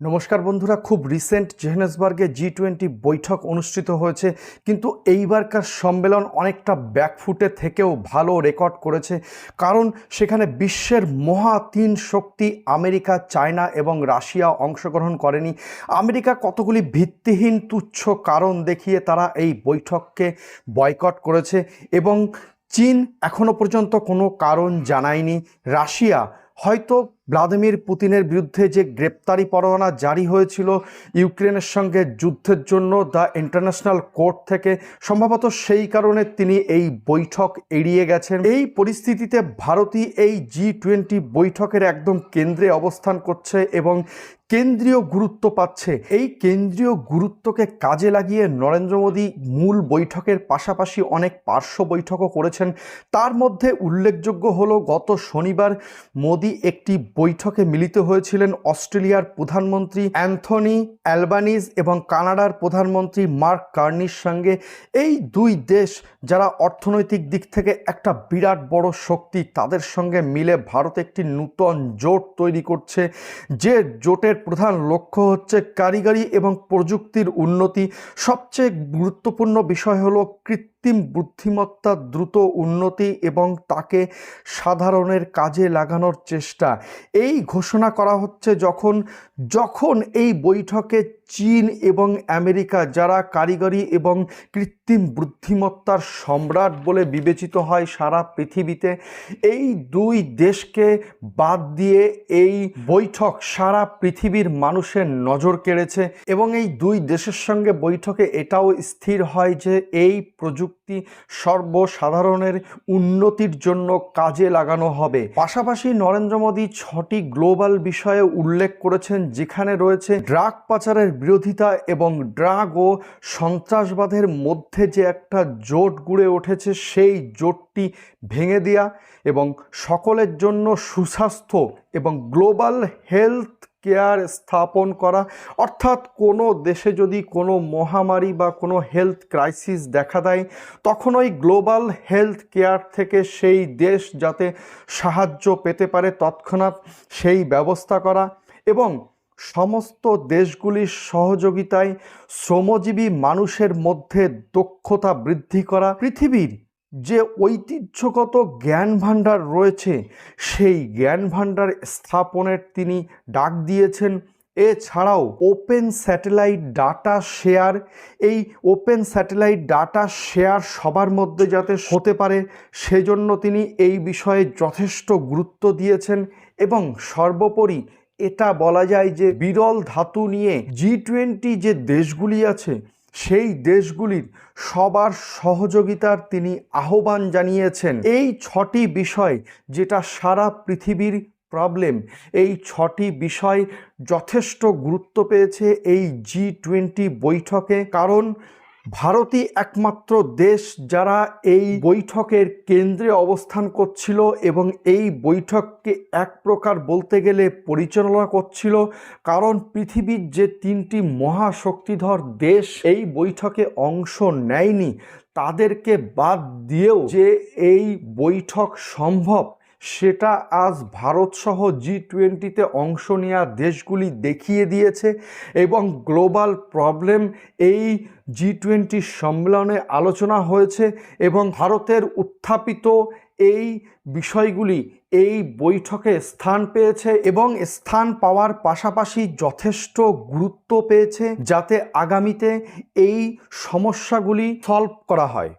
নমস্কার বন্ধুরা, খুব রিসেন্ট জেহেনেসবার্গে জি টোয়েন্টি বৈঠক অনুষ্ঠিত হয়েছে, কিন্তু এইবারকার সম্মেলন অনেকটা ব্যাকফুটে থেকেও ভালো রেকর্ড করেছে, কারণ সেখানে বিশ্বের মহা তিন শক্তি আমেরিকা, চায়না এবং রাশিয়া অংশগ্রহণ করেনি। আমেরিকা কতগুলি ভিত্তিহীন তুচ্ছ কারণ দেখিয়ে তারা এই বৈঠককে বয়কট করেছে এবং চীন এখনও পর্যন্ত কোনো কারণ জানায়নি। রাশিয়া হয়তো ভ্লাদিমির পুতিনের বিরুদ্ধে যে গ্রেপ্তারি পরোয়ানা জারি হয়েছিল ইউক্রেনের সঙ্গে যুদ্ধের জন্য দ্য ইন্টারন্যাশনাল কোর্ট থেকে, সম্ভবত সেই কারণে তিনি এই বৈঠক এড়িয়ে গেছেন। এই পরিস্থিতিতে ভারতই এই জি টোয়েন্টি বৈঠকের একদম কেন্দ্রে অবস্থান করছে এবং কেন্দ্রীয় গুরুত্ব পাচ্ছে। এই কেন্দ্রীয় গুরুত্বকে কাজে লাগিয়ে নরেন্দ্র মোদী মূল বৈঠকের পাশাপাশি অনেক পার্শ্ব বৈঠকও করেছেন। তার মধ্যে উল্লেখযোগ্য হলো, গত শনিবার মোদী একটি বৈঠকে মিলিত হয়েছিলেন অস্ট্রেলিয়ার প্রধানমন্ত্রী অ্যান্থনি অ্যালবানিজ এবং কানাডার প্রধানমন্ত্রী মার্ক কার্নির সঙ্গে। এই দুই দেশ যারা অর্থনৈতিক দিক থেকে একটা বিরাট বড় শক্তি, তাদের সঙ্গে মিলে ভারত একটি নূতন জোট তৈরি করছে। যে জোটের প্রধান লক্ষ্য হচ্ছে কারিগরি এবং প্রযুক্তির উন্নতি। সবচেয়ে গুরুত্বপূর্ণ বিষয় হলো কৃত্রিম বুদ্ধিমত্তার দ্রুত উন্নতি এবং তাকে সাধারণের কাজে লাগানোর চেষ্টা। এই ঘোষণা করা হচ্ছে যখন যখন এই বৈঠকে চীন এবং আমেরিকা, যারা কারিগরি এবং কৃত্রিম বুদ্ধিমত্তার সম্রাট বলে বিবেচিত হয় সারা পৃথিবীতে, এই দুই দেশকে বাদ দিয়ে এই বৈঠক সারা পৃথিবীর মানুষের নজর কেড়েছে এবং এই দুই দেশের সঙ্গে বৈঠকে এটাও স্থির হয় যে এই প্রযুক্তি সর্বসাধারণের উন্নতির জন্য কাজে লাগানো হবে। পাশাপাশি নরেন্দ্র মোদী ছটি গ্লোবাল বিষয়ে উল্লেখ করেছেন, যেখানে রয়েছে ড্রাগ পাচারের বিরোধিতা এবং ড্রাগ ও সন্ত্রাসবাদের মধ্যে যে একটা জোট গড়ে উঠেছে, সেই জোটটি ভেঙে দেওয়া এবং সকলের জন্য সুস্বাস্থ্য এবং গ্লোবাল হেলথ কেয়ার স্থাপন করা। অর্থাৎ কোনো দেশে যদি কোনো মহামারী বা কোনো হেলথ ক্রাইসিস দেখা দেয়, তখন ওই গ্লোবাল হেলথ কেয়ার থেকে সেই দেশ যাতে সাহায্য পেতে পারে তৎক্ষণাৎ সেই ব্যবস্থা করা এবং সমস্ত দেশগুলির সহযোগিতায় শ্রমজীবী মানুষের মধ্যে দক্ষতা বৃদ্ধি করা, পৃথিবীর যে ঐতিহ্যগত জ্ঞান ভাণ্ডার রয়েছে, সেই জ্ঞান ভাণ্ডার স্থাপনের তিনি ডাক দিয়েছেন। এছাড়াও ওপেন স্যাটেলাইট ডাটা শেয়ার, এই ওপেন স্যাটেলাইট ডাটা শেয়ার সবার মধ্যে যাতে হতে পারে, সেজন্য তিনি এই বিষয়ে যথেষ্ট গুরুত্ব দিয়েছেন এবং সর্বোপরি এটা বলা যায় যে বিরল ধাতু নিয়ে জি টোয়েন্টি যে দেশগুলি আছে সেই দেশগুলির সবার সহযোগিতার তিনি আহ্বান জানিয়েছেন। এই ছটি বিষয় যেটা সারা পৃথিবীর প্রবলেম এই ছটি বিষয় যথেষ্ট গুরুত্ব পেয়েছে এই জি টোয়েন্টি বৈঠকে। কারণ ভারতই একমাত্র দেশ যারা এই বৈঠকের কেন্দ্রে অবস্থান করছিল এবং এই বৈঠককে এক প্রকার বলতে গেলে পরিচালনা করছিল। কারণ পৃথিবীর যে তিনটি মহাশক্তিধর দেশ এই বৈঠকে অংশ নেয়নি, তাদেরকে বাদ দিয়েও যে এই বৈঠক সম্ভব সেটা আজ ভারতসহ জি টোয়েন্টিতে অংশ নেওয়া দেশগুলি দেখিয়ে দিয়েছে এবং গ্লোবাল প্রবলেম এই জি টোয়েন্টি সম্মেলনে আলোচনা হয়েছে এবং ভারতের উত্থাপিত এই বিষয়গুলি এই বৈঠকে স্থান পেয়েছে এবং স্থান পাওয়ার পাশাপাশি যথেষ্ট গুরুত্ব পেয়েছে যাতে আগামীতে এই সমস্যাগুলি সলভ করা হয়।